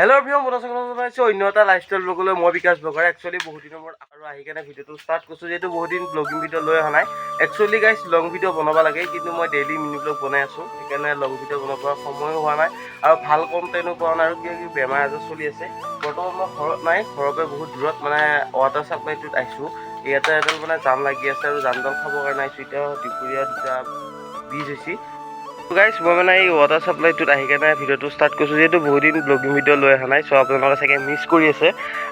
Hello' view মোৰ জনাইছোঁ অন্য এটা লাইফষ্টাইল ব্লগলৈ মই বিকাশ ব্লগাৰ। একচুৱেলি বহুত দিনৰ মূৰত আৰু আহি কেনে ভিডিঅ'টো ষ্টাৰ্ট কৰিছোঁ। যিহেতু বহুত দিন ব্লগিং ভিডিঅ' লৈ অহা নাই। একচুৱেলি গাইজ লং ভিডিঅ' বনাব লাগে, কিন্তু মই ডেইলি মিনি ব্লগ বনাই আছোঁ। সেইকাৰণে লং ভিডিঅ' বনাব সময়ো হোৱা নাই আৰু ভালো কণ্টেণ্টো পোৱা নাই আৰু কিবা কিবি বেমাৰ আজাৰ চলি আছে। বৰ্তমান মই ঘৰত নাই, ঘৰৰ পৰা বহুত দূৰত মানে ৱাটাৰ ছাপ্লাইটোত আহিছোঁ। ইয়াতে এডাল মানে জাম লাগি আছে আৰু জামডাল খাবৰ কাৰণে আহিছোঁ। এতিয়া দুপৰীয়া দুটা বিজ হৈছে। গাইজ মই মানে এই ৱাটাৰ ছাপ্লাইটোত আহি কেনে ভিডিঅ'টো ষ্টাৰ্ট কৰিছোঁ, যিহেতু বহুত দিন ব্লগিং ভিডিঅ' লৈ অহা নাই চ' আপোনালোকে চাগে মিছ কৰি আছে।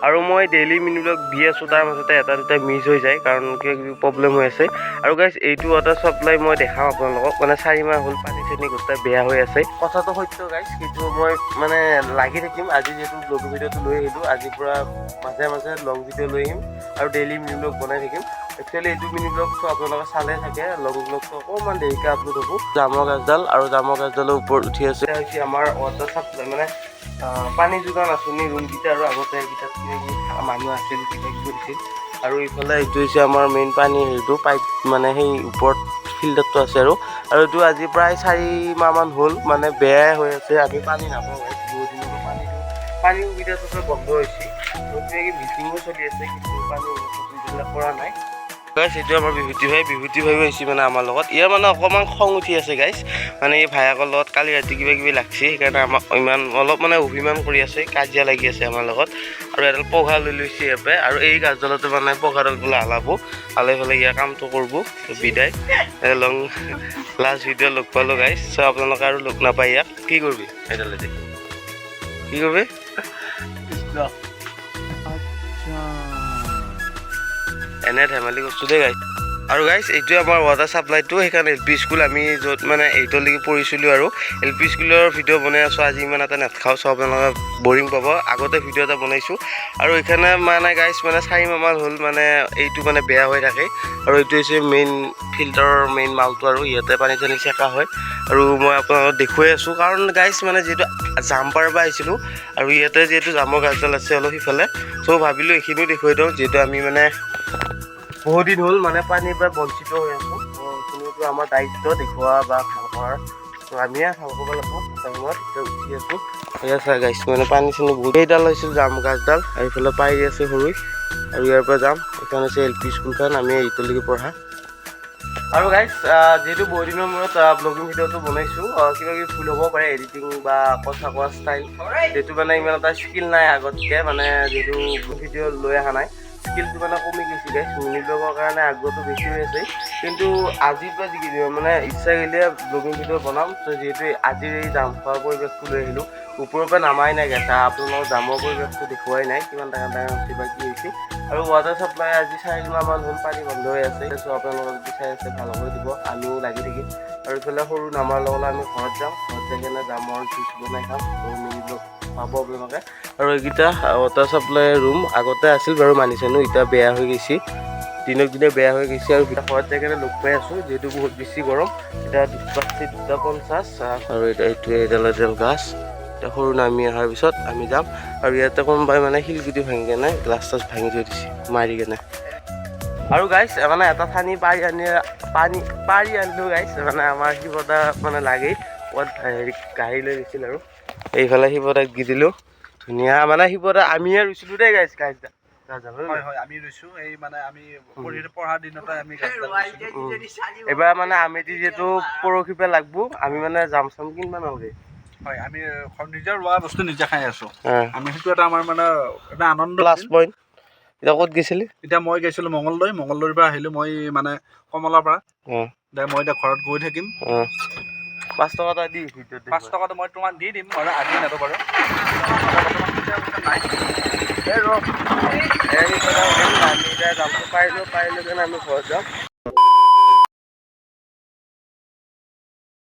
আৰু মই ডেইলি মিনি দি আছোঁ, তাৰ মাজতে এটা দুটা মিছ হৈ যায়, কাৰণ কিবা কিবি প্ৰব্লেম হৈ আছে। আৰু গাইজ এইটো ৱাটাৰ ছাপ্লাই মই দেখাম আপোনালোকক মানে চাৰি মাহ হ'ল পানী চানী গোটেই বেয়া হৈ আছে। কথাটো সত্য গাইজ কিন্তু মই মানে লাগি থাকিম, আজি যিহেতু ব্লগিং ভিডিঅ'টো লৈ আহিলোঁ, আজিৰ পৰা মাজে মাজে লং ভিডিঅ' লৈ আহিম, আৰু ডেইলি মিনি বনাই থাকিম। একচুৱেলি এইটো মিনি ব্লগটো আপোনালোকে চালে থাকে লং ব্লগটো অকণমান দেৰিকৈ আপলোড হ'ব। জামৰ গাছডাল আৰু জামৰ গাছডালৰ ওপৰত উঠি আছে। হৈছে আমাৰ ৱাটাৰ ছাপ্লাই মানে পানী যোগান আঁচনি ৰুমকেইটা আৰু আগতে এইকেইটাত মানুহ আছিল কিবি আৰু ইফালে এইটো হৈছে আমাৰ মেইন পানী হেৰিটো পাইপ মানে সেই ওপৰত ফিল্টাৰটো আছে আৰু। আৰু এইটো আজি প্ৰায় চাৰি মাহমান হ'ল মানে বেয়াই হৈ আছে, আমি পানী নাপাওঁ পানীটো পানীৰ সুবিধাটো বন্ধ হৈছে। কিবা মিটিঙো চলি আছে, কিন্তু পানী কৰা নাই। গাইছ এইটো আমাৰ বিভূতি ভাই বিভূতি ভাইও আহিছে মানে আমাৰ লগত। ইয়াৰ মানে অকণমান খং উঠি আছে গাইছ মানে এই ভায়েকৰ লগত কালি ৰাতি কিবা কিবি লাগছে, সেইকাৰণে আমাক ইমান অলপ মানে অভিমান কৰি আছে, কাজিয়া লাগি আছে আমাৰ লগত। আৰু এডাল পঘা লৈ লৈছে ইয়াৰ আৰু এই গাছডালতে মানে পঘাডাল বোলে হালাব। হালাই পেলাই ইয়াৰ কামটো কৰিব, বিদায়। লং লাষ্ট ভিডিঅ' লগ পালোঁ গাইছ চ' আপোনালোকে আৰু লগ নাপায় ইয়াক। কি কৰিবি সেইডালেদি কি কৰিবি? এনে ধেমালি কৰিছোঁ দেই গাইছ আৰু গাইছ এইটোৱে আমাৰ ৱাটাৰ ছাপ্লাইটো সেইকাৰণে এল পি স্কুল আমি য'ত মানে এইটলৈকে পঢ়িছিলোঁ আৰু। এল পি স্কুলৰ ভিডিঅ' বনাই আছোঁ আজি ইমান এটা নেখাওঁ চব আপোনালোকে বৰিং পাব। আগতে ভিডিঅ' এটা বনাইছোঁ। আৰু এইখানে মানে গাইছ মানে চাৰি মাহমান হ'ল মানে এইটো মানে বেয়া হৈ থাকে। আৰু এইটো হৈছে মেইন ফিল্টাৰৰ মেইন মালটো আৰু ইয়াতে পানী চানী চেকা হয়। আৰু মই আপোনালোকক দেখুৱাই আছোঁ। কাৰণ গাইছ মানে যিহেতু জাম্পাৰ পৰা আহিছিলোঁ আৰু ইয়াতে যিহেতু জামৰ গাছডাল আছে অলপ সিফালে চ' ভাবিলোঁ এইখিনিও দেখুৱাই দিওঁ। যিহেতু আমি মানে বহুত দিন হ'ল মানে পানীৰ পৰা বঞ্চিত হৈ আছোঁ। এইখিনিতো আমাৰ দায়িত্ব দেখুওৱা বা ত' আমিয়ে কৰিব লাগিব। উঠি আছোঁ। এয়া চাই গাইছোঁ মানে পানী চানী বহুত এইডাল হৈছিল, জাম গাছডাল। আৰু এইফালে পাৰি আছে সৰুই। আৰু ইয়াৰ পৰা যাম। এইখন হৈছে এল পি স্কুলখন, আমি এইটোলৈকে পঢ়া আৰু গাইজ যিহেতু বহুত দিনৰ মূৰত ব্লগিং ভিডিঅ'টো বনাইছোঁ কিবা কিবি ভুল হ'ব পাৰে এডিটিং বা কথা কোৱা ষ্টাইল যিহেতু মানে ইমান এটা স্কিল নাই আগতকৈ মানে যিহেতু ভিডিঅ' লৈ অহা নাই। স্কিলটো মানে কমি গৈছে গাইজ মিনি ব্লগৰ কাৰণে আগ্ৰহটো বেছি হৈ আছে। কিন্তু আজিৰ পৰা যি মানে ইচ্ছা গেলে ব্লগিং ভিডিঅ' বনাম। ত' যিহেতু আজিৰ এই জাম খোৱাৰ পৰিৱেশটো লৈ আহিলোঁ। ওপৰৰ পৰা নামাই নাই গাইছ আপোনালোকৰ জামৰ পৰিৱেশটো দেখুৱাই নাই। কিমান ডাঙৰ ডাঙৰ হৈছে বা কি হৈছে। আৰু ৱাটাৰ ছাপ্লাই আজি চাৰি মাহমান হ'ল পানী বন্ধ হৈ আছে। চ' আপোনালোকে যদি চাই আছে, ভালো হৈ দিব। আমিও লাগি থাকিম আৰু ইফালে সৰু নামাৰ লগতে আমি ঘৰত যাম। ঘৰত যাই কিনে জামৰ জুচ বনাই খাম। ত' মিনি ব্লগ পাব আৰু এইকেইটা ৱাটাৰ ছাপ্লাই ৰুম আগতে আছিল বাৰু মানিছেনো, এতিয়া বেয়া হৈ গৈছে। দিনক দিনে বেয়া হৈ গৈছে আৰু ঘৰত যাই কিনে লগ পাই আছোঁ, যিহেতু বহুত বেছি গৰম। এতিয়া দুটা দুটা পঞ্চাছ আৰু এতিয়া এইটোৱে এডাল এডাল গাছ। এতিয়া সৰু নামি অহাৰ পিছত আমি যাম। আৰু ইয়াতে কোনোবাই মানে শিলগুটি ভাঙি কেনে গ্লাছ চাছ ভাঙি থৈ দিছে, মাৰি কেনে। আৰু গাইছ মানে এটা ঠানি পাৰি আনি, পানী, পাৰি আনিলোঁ গাইছ মানে আমাৰ শিৱদা মানে লাগেই। ক'ত হেৰি, গাড়ী লৈ গৈছিল আৰু। এইফালে শিৱদাক দি দিলোঁ। ধুনীয়া মানে শিৱদা আমিয়ে ৰুইছিলোঁ দেই গাইছ গাছডাল গাছডাল হয় হয় আমি ৰুইছোঁ। এই মানে আমি পঢ়াৰ দিনতে আমি গাছডাল ৰুইছিলোঁ। মানে আমি যিহেতু পৰহি পৰা লাগবো আমি মানে যাম চাম কিনবা নালাগে হয় আমি ঘৰ- নিজৰ ৰোৱা বস্তু নিজে খাই আছোঁ। আমি সেইটো এটা আমাৰ মানে এটা আনন্দ প্লাছ পইণ্ট এতিয়া ক'ত গৈছিলি? এতিয়া মই গৈছিলোঁ মঙলদৈ মঙলদৈৰ পৰা আহিলোঁ মই মানে কমলাৰ পৰা। দে মই এতিয়া ঘৰত গৈ থাকিম। পাঁচ টকা এটা দি পাঁচ টকাটো মই তোমাক দি দিম বাৰু আজি নেদো বাৰু এই ৰ এই আমি এতিয়া যাম পাৰিলোঁ পাৰিলোঁ কাৰণে আমি ঘৰত যাম